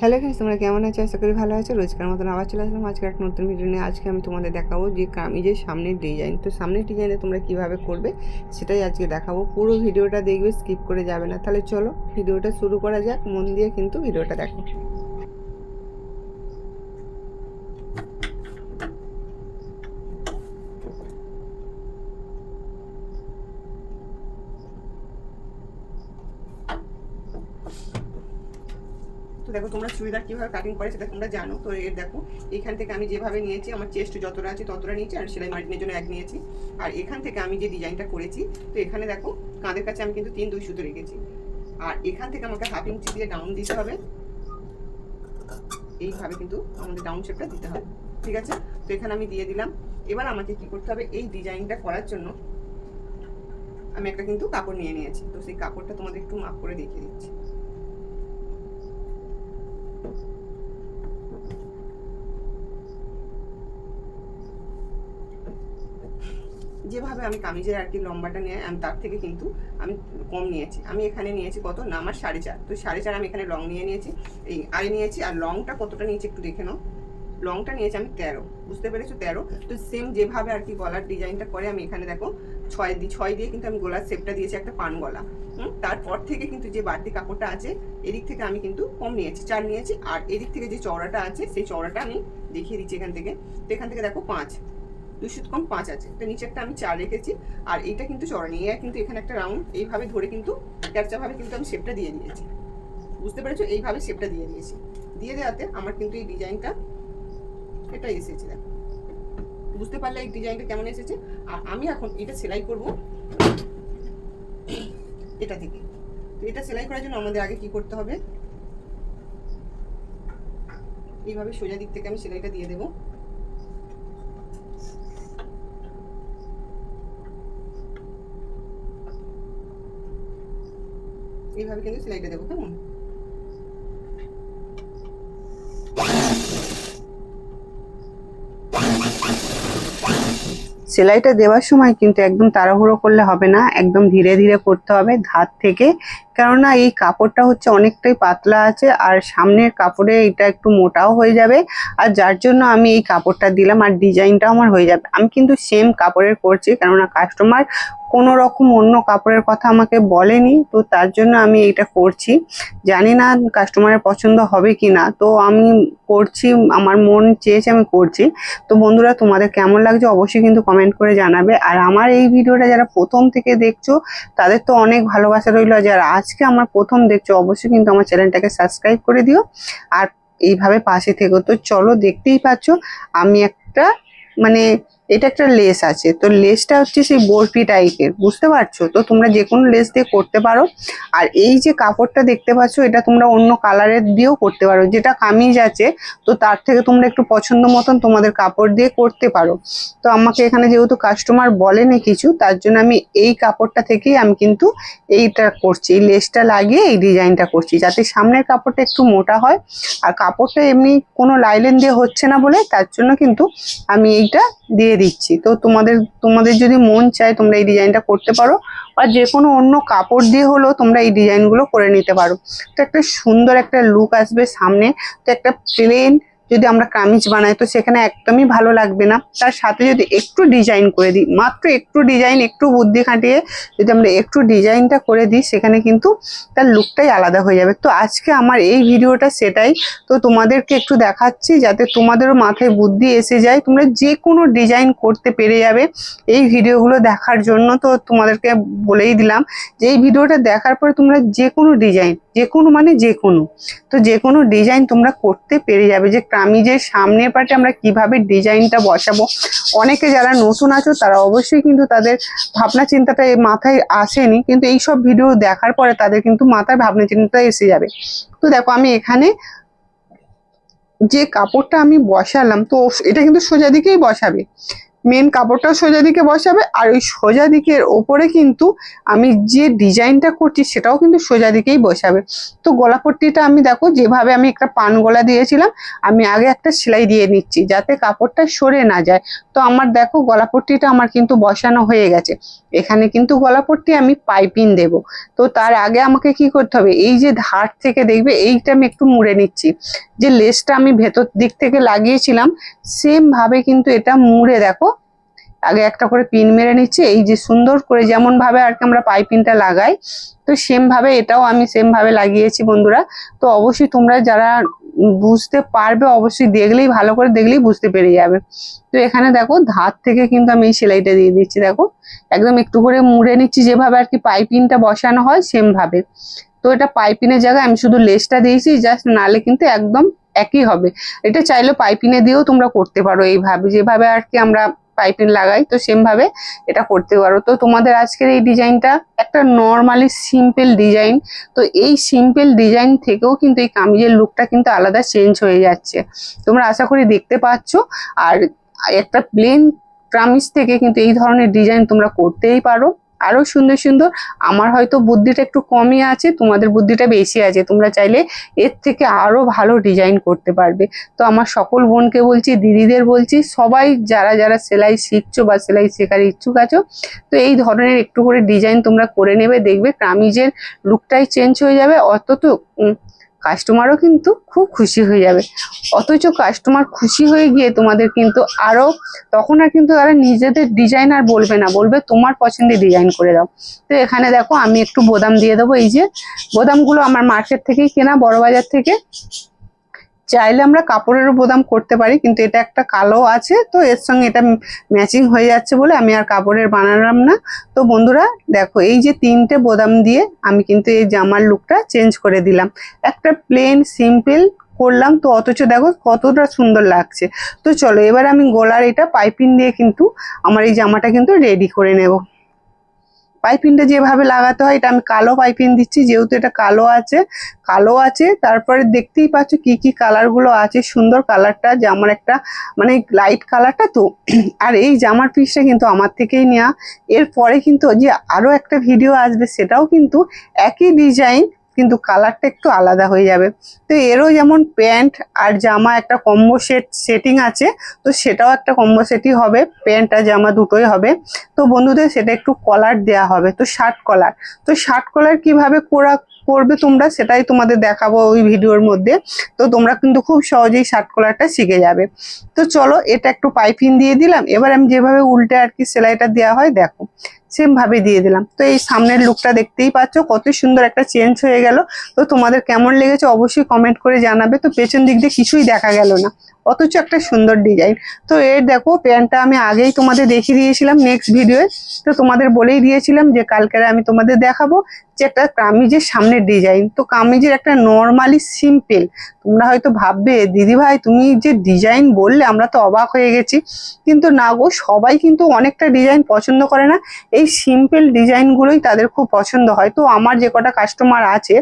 Hello friends তোমরা কেমন আছো? আশা করি ভালো আছো। রোজকার মতন আবার চলে আসলাম আজকে একটা নতুন ভিডিও নিয়ে। আজকে আমি তোমাদের দেখাবো যে কামিজের সামনের ডিজাইন তো সামনের ডিজাইনে তোমরা কীভাবে করবে সেটাই আজকে দেখাবো। পুরো ভিডিওটা দেখবে স্কিপ করে যাবে না। তাহলে চলো ভিডিওটা শুরু করা যাক। মন দিয়ে কিন্তু ভিডিওটা দেখো তো দেখো তোমরা চুড়িদার কীভাবে কাটিং করে সেটা তোমরা জানো। তো এর দেখো, এখান থেকে আমি যেভাবে নিয়েছি, আমার চেস্ট যতটা আছে ততটা নিয়েছি আর সেলাই মার্জিনের জন্য এক নিয়েছি। আর এখান থেকে আমি যে ডিজাইনটা করেছি, তো এখানে দেখো, কাঁধের কাছে আমি কিন্তু তিন দুই সুতো রেখেছি। আর এখান থেকে আমাকে হাফ ইঞ্চি দিয়ে ডাউন দিতে হবে। এইভাবে কিন্তু আমাদের ডাউন শেপটা দিতে হবে। ঠিক আছে? তো এখানে আমি দিয়ে দিলাম। এবার আমাকে কি করতে হবে? এই ডিজাইনটা করার জন্য আমি একটা কিন্তু কাপড় নিয়ে নিয়েছি। তো সেই কাপড়টা তোমাদের একটু মাপ করে দেখিয়ে দিচ্ছি। যেভাবে আমি কামিজের আর কি লম্বাটা নিয়ে, আমি তার থেকে কিন্তু আমি কম নিয়েছি। আমি এখানে নিয়েছি কত? না, আমার সাড়ে চার। তো সাড়ে চার আমি এখানে লং নিয়ে নিয়েছি। এই আড়ে নিয়েছি, আর লংটা কতটা নিয়েছি একটু দেখে নাও। লংটা নিয়েছি আমি তেরো। বুঝতে পেরেছ? তেরো। তো সেম যেভাবে আর কি গলার ডিজাইনটা করে, আমি এখানে দেখো, ছয় দিই ছয় দিয়ে কিন্তু আমি গলার শেপটা দিয়েছি একটা পান গলা। হুম? তারপর থেকে কিন্তু যে বাড়তি কাপড়টা আছে, এদিক থেকে আমি কিন্তু কম নিয়েছি, চার নিয়েছি। আর এদিক থেকে যে চওড়াটা আছে, সেই চওড়াটা আমি দেখিয়ে দিচ্ছি এখান থেকে। তো এখান থেকে দেখো পাঁচ। দুশো কম পাঁচ আছে। তো নিচেরটা আমি চার রেখেছি। আর এইটা কিন্তু চড়া নিয়ে কিন্তু এখানে একটা রাউন্ড এইভাবে ধরে কিন্তু ক্যাপচাভাবে কিন্তু আমি শেপটা দিয়ে দিয়েছি। বুঝতে পেরেছ? এইভাবে শেপটা দিয়ে দিয়েছি। দিয়ে দেওয়াতে আমার কিন্তু এই ডিজাইনটা এটা এসেছে, দেখো। বুঝতে পারলে এই ডিজাইনটা কেমন এসেছে? আর আমি এখন এটা সেলাই করব এটা থেকে। তো এটা সেলাই করার জন্য আমাদের আগে কি করতে হবে? এইভাবে সোজা দিক থেকে আমি সেলাইটা দিয়ে দেবো। এইভাবে কিন্তু সেলাইটা দেবো, কেমন? সেলাইটা দেওয়ার সময় কিন্তু একদম তাড়াহুড়ো করলে হবে না, একদম ধীরে ধীরে করতে হবে, ধার থেকে কেননা এই কাপড়টা হচ্ছে অনেকটাই পাতলা আছে, আর সামনের কাপড়ে এটা একটু মোটাও হয়ে যাবে। আর যার জন্য আমি এই কাপড়টা দিলাম আর ডিজাইনটাও আমার হয়ে যাবে। আমি কিন্তু সেম কাপড়ের করছি, কেননা কাস্টমার কোনো রকম অন্য কাপড়ের কথা আমাকে বলেনি, তো তার জন্য আমি এটা করছি। জানি না কাস্টমারের পছন্দ হবে কি না তো আমি করছি, আমার মন চেয়েছে আমি করছি। তো বন্ধুরা, তোমাদের কেমন লাগছে অবশ্যই কিন্তু কমেন্ট করে জানাবে। আর আমার এই ভিডিওটা যারা প্রথম থেকে দেখছ, তাদের তো অনেক ভালোবাসা রইল যারা আজকে আমার প্রথম দেখছ, অবশ্যই কিন্তু আমার চ্যানেলটাকে সাবস্ক্রাইব করে দিও। আর এইভাবে পাশে থেকো। তো চলো দেখতেই পাচ্ছ, আমি একটা মানে এটা একটা লেস আছে। তো লেসটা হচ্ছে সেই বরফি টাইপের বুঝতে পারছ? তো তোমরা যে কোনো লেস দিয়ে করতে পারো। আর এই যে কাপড়টা দেখতে পাচ্ছ, এটা তোমরা অন্য কালারের দিয়েও করতে পারো। যেটা কামিজ আছে, তো তার থেকে তোমরা একটু পছন্দ মতন তোমাদের কাপড় দিয়ে করতে পারো। তো আমাকে এখানে যেহেতু কাস্টমার বলেনি কিছু, তার জন্য আমি এই কাপড়টা থেকেই আমি কিন্তু এইটা করছি। এই লেসটা লাগিয়ে এই ডিজাইনটা করছি, যাতে সামনের কাপড়টা একটু মোটা হয়। আর কাপড়টা এমনি কোনো লাইলেন দিয়ে হচ্ছে না বলে, তার জন্য কিন্তু আমি এইটা দিয়ে দিচ্ছি। তো তোমাদের তোমাদের যদি মন চায় তোমরা এই ডিজাইনটা করতে পারো, বা যে কোনো অন্য কাপড় দিয়ে হলেও তোমরা এই ডিজাইনগুলো করে নিতে পারো। তো একটা সুন্দর একটা লুক আসবে সামনে। তো একটা প্লেন যদি আমরা কামিজ বানাই, তো সেখানে একদমই ভালো লাগবে না। তার সাথে যদি একটু ডিজাইন করে দিই, মাত্র একটু ডিজাইন একটু বুদ্ধি খাটিয়ে যদি আমরা একটু ডিজাইনটা করে দিই, সেখানে কিন্তু তার লুকটাই আলাদা হয়ে যাবে। তো আজকে আমার এই ভিডিওটা সেটাই। তো তোমাদেরকে একটু দেখাচ্ছি, যাতে তোমাদেরও মাথায় বুদ্ধি এসে যায়। তোমরা যে কোনো ডিজাইন করতে পেরে যাবে এই ভিডিওগুলো দেখার জন্য। তো তোমাদেরকে বলেই দিলাম যে, এই ভিডিওটা দেখার পরে তোমরা যে কোনো ডিজাইন যে কোনো মানে যে কোনো তো যে কোনো ডিজাইন তোমরা করতে পেরে যাবে যে কামিজের সামনের পাটে আমরা কীভাবে ডিজাইনটা বসাবো। অনেকে যারা নতুন আছো, তারা অবশ্যই কিন্তু তাদের ভাবনা চিন্তাটা মাথায় আসেনি। কিন্তু এই সব ভিডিও দেখার পরে তাদের কিন্তু মাথায় ভাবনা চিন্তাটা এসে যাবে। তো দেখো, আমি এখানে যে কাপড়টা আমি বসালাম, তো এটা কিন্তু সোজা দিকেই বসাবে। মেন কাপড়টা সোজা দিকে বসাবে আর ওই সোজা দিকের ওপরে কিন্তু আমি যে ডিজাইনটা করছি সেটাও কিন্তু সোজা দিকেই বসাবে। তো গলা পট্টিটা আমি দেখো যেভাবে আমি একটা পান গলা দিয়েছিলাম, আমি আগে একটা সেলাই দিয়ে নিচ্ছি যাতে কাপড়টা সরে না যায়। তো আমার দেখো গলা পট্টিটা আমার কিন্তু বসানো হয়ে গেছে। এখানে কিন্তু গলা পট্টি আমি পাইপিং দেব। তো তার আগে আমাকে কি করতে হবে? এই যে ধার থেকে দেখবে এইটা আমি একটু মুড়ে নিচ্ছি। যে লেসটা আমি ভেতর দিক থেকে লাগিয়েছিলাম সেম ভাবে কিন্তু এটা মুড়ে দেখো আগে একটা করে পিন মেরে নিচ্ছি, এই যে সুন্দর করে যেমন ভাবে আর কি আমরা পাইপিনটা লাগাই, তো সেম ভাবে এটাও আমি সেম ভাবে লাগিয়েছি বন্ধুরা। তো অবশ্যই তোমরা যারা বুঝতে পারবে অবশ্যই দেখলেই, ভালো করে দেখলেই বুঝতে পেরে যাবে। তো এখানে দেখো ধার থেকে কিন্তু আমি এই সেলাইটা দিয়ে দিচ্ছি, দেখো। একদম একটু করে মুড়ে নিচ্ছি, যেভাবে আর কি পাইপিনটা বসানো হয় সেম ভাবে। তো এটা পাইপিনের জায়গায় আমি শুধু লেসটা দিয়েছি জাস্ট নালে কিন্তু একদম একই হবে। এটা চাইলে পাইপিনে দিয়েও তোমরা করতে পারো এইভাবে, যেভাবে আর কি আমরা পাইপিন লাগাই, তো সেমভাবে এটা করতে পারো। তো তোমাদের আজকের এই ডিজাইনটা একটা নর্মালি সিম্পল ডিজাইন তো এই সিম্পল ডিজাইন থেকেও কিন্তু এই কামিজের লুকটা কিন্তু আলাদা চেঞ্জ হয়ে যাচ্ছে। তোমরা আশা করি দেখতে পাচ্ছ, আর একটা প্লেন কামিজ থেকে কিন্তু এই ধরনের ডিজাইন তোমরা করতেই পারো। আরও সুন্দর সুন্দর। আমার হয়তো বুদ্ধিটা একটু কমই আছে, তোমাদের বুদ্ধিটা বেশি আছে। তোমরা চাইলে এর থেকে আরও ভালো ডিজাইন করতে পারবে। তো আমার সকল বোনকে বলছি, দিদিদের বলছি, সবাই যারা যারা সেলাই শিখছো বা সেলাই শেখার ইচ্ছুক আছো, তো এই ধরনের একটু করে ডিজাইন তোমরা করে নেবে, দেখবে কামিজের লুকটাই চেঞ্জ হয়ে যাবে। অত তো কাস্টমারও কিন্তু খুব খুশি হয়ে যাবে। অথচ কাস্টমার খুশি হয়ে গিয়ে তোমাদের কিন্তু আরও তখন আর কিন্তু তারা নিজেদের ডিজাইন আর বলবে না, বলবে তোমার পছন্দের ডিজাইন করে দাও। তো এখানে দেখো আমি একটু বোদাম দিয়ে দেবো, এই যে বোদামগুলো আমার মার্কেট থেকেই কেনা, বড়বাজার থেকে। চাইলে আমরা কাপড়েরও বোদাম করতে পারি, কিন্তু এটা একটা কালো আছে, তো এর সঙ্গে এটা ম্যাচিং হয়ে যাচ্ছে বলে আমি আর কাপড়ের বানালাম না। তো বন্ধুরা, দেখো, এই যে তিনটে বোদাম দিয়ে আমি কিন্তু এই জামার লুকটা চেঞ্জ করে দিলাম। একটা প্লেন সিম্পল করলাম, তো অথচ দেখো কতটা সুন্দর লাগছে। তো চলো, এবার আমি গোলার এটা পাইপিং দিয়ে কিন্তু আমার এই জামাটা কিন্তু রেডি করে নেব। পাইপিংটা যেভাবে লাগাতে হয়, এটা আমি কালো পাইপিন দিচ্ছি, যেহেতু এটা কালো আছে কালো আছে, তারপরে দেখতেই পাচ্ছ কি কি কালারগুলো আছে, সুন্দর কালারটা জামার একটা মানে লাইট কালারটা তো। আর এই জামার পিসটা কিন্তু আমার থেকেই নেওয়া এরপরে কিন্তু যে আরও একটা ভিডিও আসবে, সেটাও কিন্তু একই ডিজাইন কিন্তু কালারটা একটু আলাদা হয়ে যাবে। তো এরও যেমন প্যান্ট আর জামা একটা কম্বো সেট সেটিং আছে, তো সেটাও একটা কম্বো সেটই হবে, প্যান্ট আর জামা দুটোই হবে। তো বন্ধুদের সেটা একটু কলার দেয়া হবে, তো শার্ট কলার তো শার্ট কলার কীভাবে করা, করবে তোমরা সেটাই তোমাদের দেখাবো ওই ভিডিওর মধ্যে। তো তোমরা কিন্তু খুব সহজেই শার্ট কলারটা শিখে যাবে। তো চলো এটা একটু পাইপিং দিয়ে দিলাম, এবার আমি যেভাবে উল্টে আর কি সেলাইটা দেওয়া হয়, দেখো। সেম ভাবে দিয়ে দিলাম। তো এই সামনের লুকটা দেখতেই পাচ্ছ, কত সুন্দর একটা চেঞ্জ হয়ে গেল। তো তোমাদের কেমন লেগেছে অবশ্যই কমেন্ট করে জানাবে। তো পেছন দিক দিয়ে কিছুই দেখা গেল না। অথচ একটা সুন্দর ডিজাইন তো এর দেখো, প্যান্টটা আমি আগেই তোমাদের দেখিয়ে দিয়েছিলাম নেক্সট ভিডিওয়ে তো তোমাদের বলেই দিয়েছিলাম যে কালকের আমি তোমাদের দেখাবো যে একটা কামিজের সামনের ডিজাইন তো কামিজের একটা নর্মালি সিম্পল তোমরা হয়তো ভাববে, দিদি ভাই, তুমি যে ডিজাইন বললে, আমরা তো অবাক হয়ে গেছি। কিন্তু না গো, সবাই কিন্তু অনেকটা ডিজাইন পছন্দ করে না। এই সিম্পল ডিজাইনগুলোই তাদের খুব পছন্দ হয়। তো আমার যে কটা কাস্টমার আছে,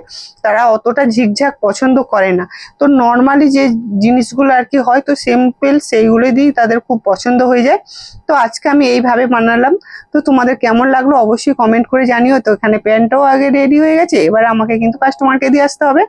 তারা অতটা ঝিকঝাক পছন্দ করে না। তো নর্মালি যে জিনিসগুলো আর কি হয় তো সিম্পল সেইগুলো দিয়েই তাদের খুব পছন্দ হয়ে যায়। তো আজকে আমি এইভাবে বানালাম। তো তোমাদের কেমন লাগল অবশ্যই কমেন্ট করে জানিও। তো এখানে প্যান্টটাও আগে রেডি হয়ে গেছে। এবার আমাকে কিন্তু কাস্টমারকে দিয়ে আসতে হবে।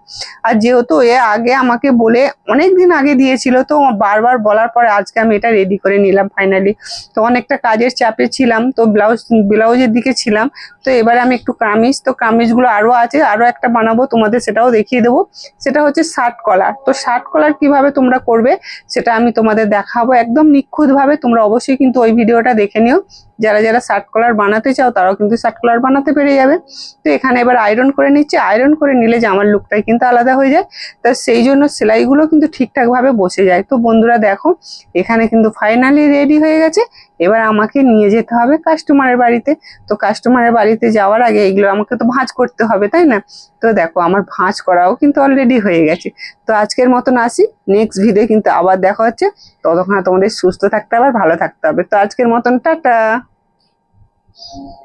আর যেহেতু এ আগে আমাকে বলে অনেক দিন আগে দিয়েছিল, তো বারবার বলার পরে আজকে আমি এটা রেডি করে নিলাম ফাইনালি তো অনেকটা কাজের চাপে ছিলাম, তো ব্লাউজ ব্লাউজের দিকে ছিলাম। তো এবারে আমি একটু কামিজ, তো কামিজগুলো আরও আছে আরও একটা বানাবো, তোমাদের সেটাও দেখিয়ে দেবো। সেটা হচ্ছে শার্ট কলার তো শার্ট কলার কীভাবে তোমরা করবে? সেটা আমি তোমাদের দেখাবো একদম নিখুঁত ভাবে তোমরা অবশ্যই কিন্তু ওই ভিডিওটা দেখে নিও। যারা যারা শার্ট কলার বানাতে চাও, তারাও কিন্তু শার্ট কলার বানাতে পেরে যাবে। তো এখানে এবার আয়রন করে নিচ্ছে। আয়রন করে নিলে জামার লুকটাই কিন্তু আলাদা হয়ে যায়। তা সেই জন্য সেলাইগুলো কিন্তু ঠিকঠাকভাবে বসে যায়। তো বন্ধুরা দেখো, এখানে কিন্তু ফাইনালি রেডি হয়ে গেছে। এবার আমাকে নিয়ে যেতে হবে কাস্টমারের বাড়িতে। তো কাস্টমারের বাড়িতে যাওয়ার আগে এগুলো আমাকে তো ভাঁজ করতে হবে, তাই না? তো দেখো, আমার ভাঁজ করাও কিন্তু অলরেডি হয়ে গেছে। তো আজকের মতন আসি। নেক্সট ভিডিও কিন্তু আবার দেখা হচ্ছে। ততক্ষণ তোমাদের সুস্থ থাকতে হবে আর ভালো থাকতে হবে। তো আজকের মতন, টাটা! Thanks.